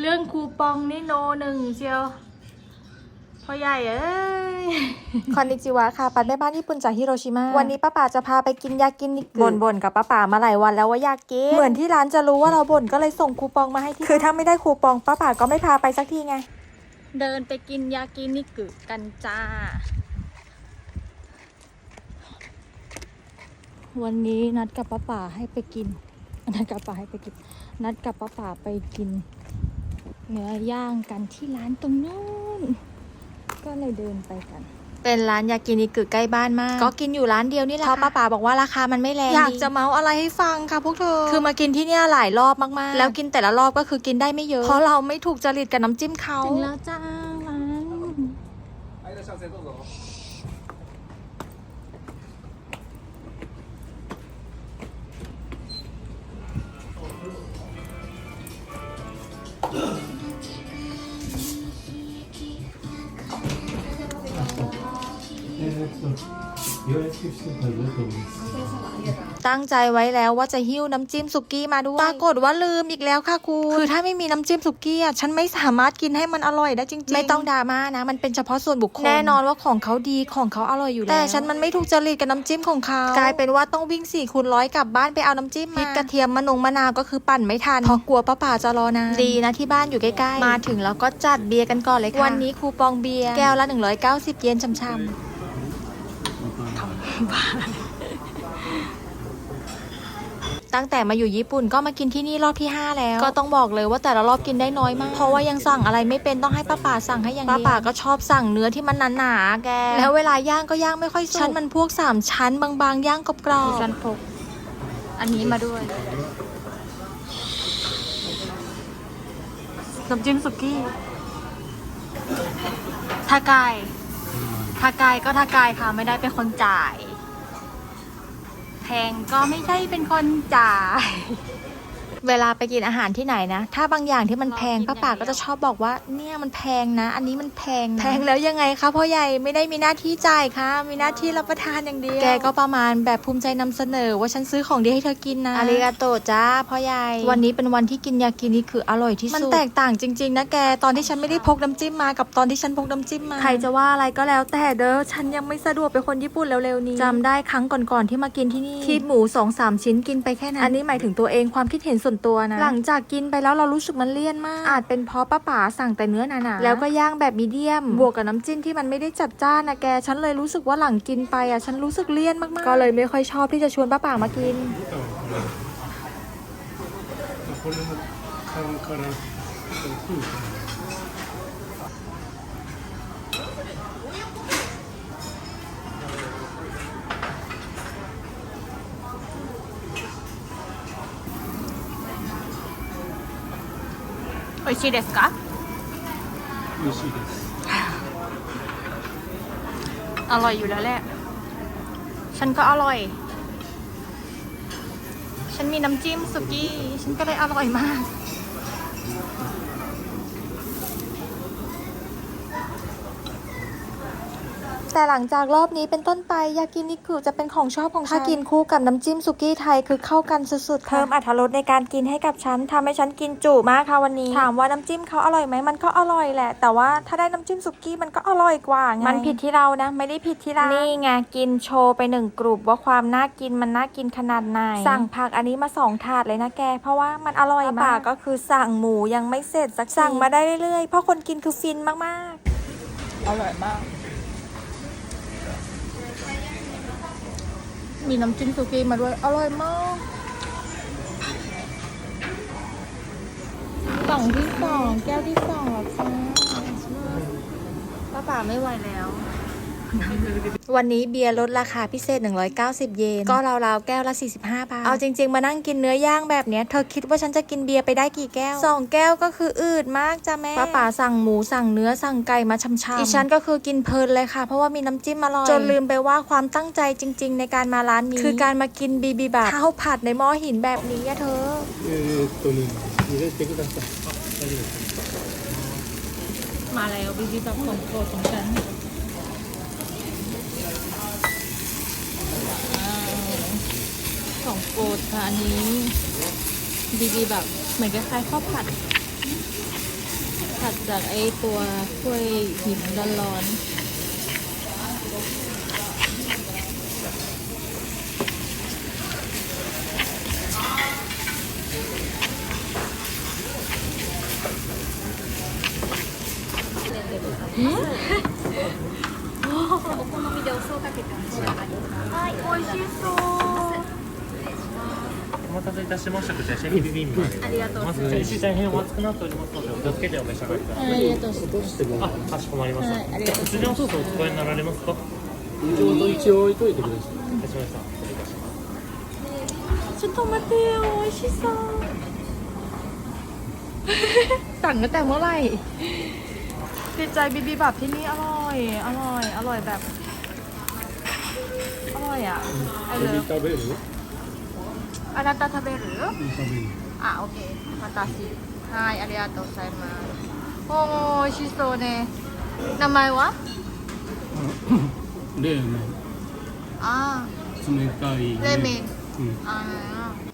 เรื่องคูปองนี่โนหนึ่งเชียวพ่อใหญ่เอ้ย คอนนิจิวะค่ะปัดแม่บ้านญี่ปุ่นจากฮิโรชิมา วันนี้ป้าป่าจะพาไปกินยากินิกุบ่นๆกับป้าป่ามาหลายวันแล้วว่าอยากกิน เหมือนที่ร้านจะรู้ว่าเราบ่นก็เลยส่งคูปองมาให้ที่ คือถ้าไม่ได้คูปองป้าป่าก็ไม่พาไปสักทีไง เดินไปกินยากินิกุกันจ้า วันนี้นัดกับป้าป่าให้ไปกิน นัดกับป้าให้ไปกิน นัดกับป้าป่าไปกิน เนื้อย่างกันที่ร้านตรงนู้น ก็เลยเดินไปกัน เป็นร้านยากินิกุใกล้บ้านมาก ก็กินอยู่ร้านเดียวนี่แหละเพราะป้าป่าบอกว่าราคามันไม่แรงอยากจะเมาอะไรให้ฟังค่ะพวกเธอ คือมากินที่เนี่ยหลายรอบมากๆ แล้วกินแต่ละรอบก็คือกินได้ไม่เยอะ เพราะเราไม่ถูกจริตกับน้ำจิ้มเขาถึงแล้วจ้าร้าน ตั้งใจไว้แล้วว่าจะหิ้วน้ำจิ้มสุกี้มาด้วย ปรากฏว่าลืมอีกแล้วค่ะคุณคือถ้าไม่มีน้ำจิ้มสุกี้อะฉันไม่สามารถกินให้มันอร่อยได้จริงๆ ไม่ต้องดราม่านะ มันเป็นเฉพาะส่วนบุคคล แน่นอนว่าของเขาดีของเขาอร่อยอยู่แล้ว แต่ฉันมันไม่ถูกจริตกับน้ำจิ้มของเขา กลายเป็นว่าต้องวิ่ง4ี่คูณร้อยกลับบ้านไปเอาน้ำจิ้มมาพริกกระเทียมมะนงมะนาวก็คือปั่นไม่ทันเพราะกลัวป้าป่าจะรอนานดีนะที่บ้านอยู่ใกล้ๆ มาถึงแล้วก็จัดเบียร์กันก่อนเลยค่ะวันนี้คูปองเบียร์แก้วละ 190 เยนช่ำๆ ตั้งแต่มาอยู่ญี่ปุ่นก็มากินที่นี่รอบที่ 5 แล้ว ก็ต้องบอกเลยว่าแต่ละรอบกินได้น้อยมาก เพราะว่ายังสั่งอะไรไม่เป็นต้องให้ป้าป่าสั่งให้อย่างเดียวป้าป่าก็ชอบสั่งเนื้อที่มันหนาๆแก แล้วเวลาย่างก็ย่างไม่ค่อยสุกชั้นมันพวก 3 ชั้นบางๆ ย่างกรอบฉันพกอันนี้มาด้วยน้ำจิ้มสุกี้ทากาย ทากายก็ทากายค่ะไม่ได้เป็นคนจ่าย แพงก็ไม่ใช่เป็นคนจ่าย เวลาไปกินอาหารที่ไหนนะ ถ้าบางอย่างที่มันแพงป้าป่าก็จะชอบบอกว่า เนี่ยมันแพงนะ อันนี้มันแพงนะแพงแล้วยังไงคะพ่อใหญ่ไม่ได้มีหน้าที่จ่ายค่ะ มีหน้าที่รับประทานอย่างเดียวแกก็ประมาณแบบภูมิใจนำเสนอ ว่าฉันซื้อของดีให้เธอกินนะอาริกาโตจ้าพ่อใหญ่วันนี้เป็นวันที่กินยากินิคืออร่อยที่สุดมันแตกต่างจริงๆนะแกตอนที่ฉันไม่ได้พกน้ำจิ้มมากับตอนที่ฉันพกน้ำจิ้มมาใครจะว่าอะไรก็แล้ว แต่เด้อฉันยังไม่สะดวกเป็นคนญี่ปุ่นเร็วๆนี้จำได้ครั้งก่อนๆที่มากินที่นี่ที่หมูสองสามชิ้นกินไปแค่นั้นอันนี้หมายถึงตัวเองความคิดเห็นส่วนตัวนะหลังจากกินไปแล้วเรารู้สึกมันเลี่ยนมาก อาจเป็นเพราะป้าป๋าสั่งแต่เนื้อหนาๆแล้วก็ย่างแบบมีเดียม บวกกับน้ำจิ้มที่มันไม่ได้จัดจ้านนะแก ฉันเลยรู้สึกว่าหลังกินไปอ่ะฉันรู้สึกเลี่ยนมากๆ ก็เลยไม่ค่อยชอบที่จะชวนป้าป๋ามากิน これも缶から空気 โอชิเดสกะ 美味しいです อร่อยอยู่แล้วแหละ ฉันก็อร่อย ฉันมีน้ำจิ้มสุกี้ ฉันก็เลยอร่อยมาก แต่หลังจากรอบนี้เป็นต้นไปยากินิกุจะเป็นของชอบของฉันถ้ากินคู่กับน้ำจิ้มสุกี้ไทยคือเข้ากันสุดๆเพิ่มอรรถรสในการกินให้กับฉันทำให้ฉันกินจุมากค่ะวันนี้ ถามว่าน้ำจิ้มเขาอร่อยไหมมันก็อร่อยแหละ แต่ว่าถ้าได้น้ำจิ้มสุกี้มันก็อร่อยกว่าไงมันผิดที่เรานะ ไม่ได้ผิดที่ร้านนี่ไงกินโชว์ไปหนึ่งกลุ่มว่าความน่ากินมันน่ากินขนาดไหนสั่งผักอันนี้มาสองถาดเลยนะแก เพราะว่ามันอร่อยมากก็คือสั่งหมูยังไม่เสร็จสักสั่งมาได้เรื่อยๆเพราะคนกินคือฟินมากๆ อร่อยมาก มีน้ำจิ้มสุกี้มาด้วย อร่อยมากกล่องที่สองแก้วที่สองแล้วค่ะป้าป่าไม่ไหวแล้ว วันนี้เบียร์ลดราคาพิเศษ 190 เยน ก็ราวๆแก้วละ 45 บาท เอาจริง ๆ มานั่งกินเนื้อย่างแบบเนี้ย เธอคิดว่าฉันจะกินเบียร์ไปได้กี่แก้ว 2 แก้วก็คืออืดมากจ้ะแม่ป้าป๋าสั่งหมูสั่งเนื้อสั่งไก่มาชำๆอีฉันก็คือกินเพลินเลยค่ะ เพราะว่ามีน้ำจิ้มอร่อย จนลืมไปว่าความตั้งใจจริง ๆ ในการมาร้านนี้ คือการมากินบีบีบาข้าวผัดในหม้อหินแบบนี้อะเธอตัวนี้นี่เจ๊ก็ตั้งใจมาแล้วบีบีบาของโปรดของฉัน ของโปรดค่ะอันนี้บีบีแบบเหมือนคล้ายๆข้าวผัด ผัดจากไอตัวถ้วยหินร้อนお待たせいたしました。こちらシェフビビンバで。ありがとうございます。石大変お熱くなっておりますので、お気をつけてお召し上がりくださๆあい。りがとうございますあ、かしこまりました。はいありがとうございます通常ソースお使いになられますか。一応一応置いといてくださいいたしました。失礼いたします。ちょっと待ってよ美味しそう สั่งตั้งแต่เมื่อไหร่ติดใจบีบีแบบที่นี่อร่อย อร่อย อร่อยแบบ อร่อยอ่ะไอ エ เลิ ビ ฟ 食べる อานาตาทาเบหรือ エビ食べる อ่ะโอเคมาตาซิไฮอาริยาโตไซมาโอ้ชิโซเนะนามาวะ 冷麺 อ่า 冷たい เลเมน うん อ่า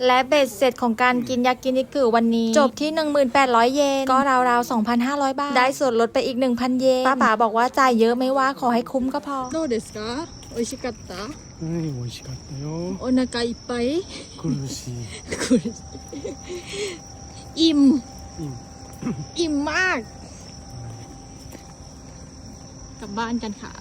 และเบ็ดเสร็จของการกินยากินิคือวันนี้ จบที่ 1800 เยน ก็ราวๆ 2,500 บาท ได้ส่วนลดไปอีก 1,000 เยน ป้าป๋าบอกว่าจ่ายเยอะไม่ว่าขอให้คุ้มก็พอ どうですか美味しかった はい美味しかったよお腹いっぱい苦しいこれอิ่ม อิ่ม อิ่มมาก กลับบ้านกันค่ะ